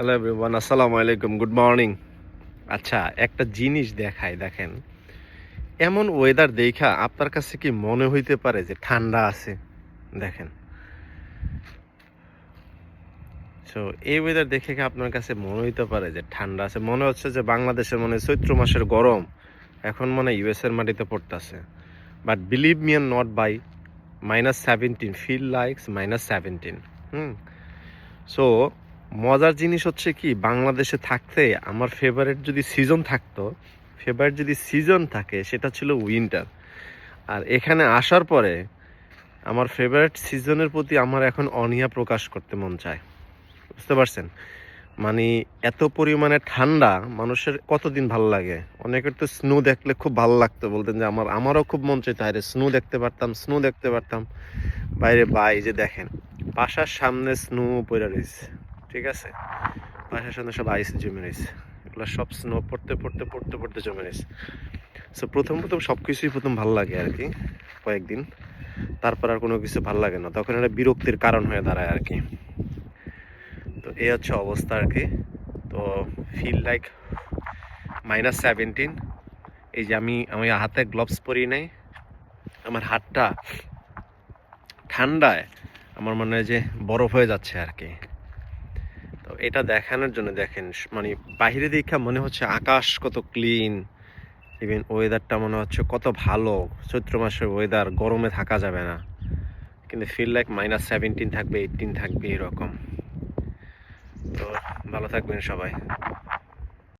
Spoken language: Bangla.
হ্যালো এভরিওয়ান আসসালামু আলাইকুম গুড মর্নিং আচ্ছা একটা জিনিস দেখাই, দেখেন। এমন ওয়েদার দেখা আপনার কাছে কি মনে হইতে পারে যে ঠান্ডা আছে? দেখেন। সো এই ওয়েদার দেখে কি আপনার কাছে মনে হইতে পারে যে ঠান্ডা আছে? মনে হচ্ছে যে বাংলাদেশের মনে চৈত্র মাসের গরম। এখন মনে ইউএস এর মাটিতে পড়তেছে। But believe me and not by minus seventeen feel likes minus seventeen hmm? So মজার জিনিস হচ্ছে কি, বাংলাদেশে থাকতে আমার ফেভারিট যদি সিজন থাকতো ফেভারিট যদি সিজন থাকে, সেটা ছিল উইন্টার আর এখানে আসার পরে আমার ফেভারিট সিজনের প্রতি আমার এখন অনীহা প্রকাশ করতে মন চায়। বুঝতে পারছেন? মানে এত পরিমাণে ঠান্ডা, মানুষের কতদিন ভালো লাগে? অনেকের তো স্নো দেখলে খুব ভালো লাগতো, বলতেন যে আমার, আমারও খুব মন চাইতো, আরে স্নো দেখতে পারতাম স্নো দেখতে পারতাম। বাইরে বাই যে দেখেন, বাসার সামনে স্নো পড়ে রয়েছে। ঠিক আছে? বাসার সামনে সব আইস জমে রয়েছে। এগুলো সব স্নো পড়তে পড়তে পড়তে পড়তে জমে রয়েছে। সো প্রথম প্রথম সব কিছুই প্রথম ভালো লাগে আর কি কয়েকদিন। তারপর আর কোনো কিছু ভালো লাগে না। তখন এটা বিরক্তির কারণ হয়ে দাঁড়ায় আর কি তো এই হচ্ছে অবস্থা আর কি তো ফিল লাইক মাইনাস সেভেন্টিন এই যে আমি আমি হাতে গ্লোভস পরি নাই। আমার হাতটা ঠান্ডায়, আমার মনে হয় যে বরফ হয়ে যাচ্ছে আর কি তো এটা দেখানোর জন্য দেখেন মানে বাহিরে দেখা মনে হচ্ছে আকাশ কত ক্লিন ইভেন ওয়েদারটা মনে হচ্ছে কত ভালো। চৈত্র মাসের ওয়েদার গরমে থাকা যাবে না। কিন্তু ফিল লাইক মাইনাস সেভেন্টিন থাকবে এইটিন থাকবে এরকম। তো ভালো থাকবেন সবাই।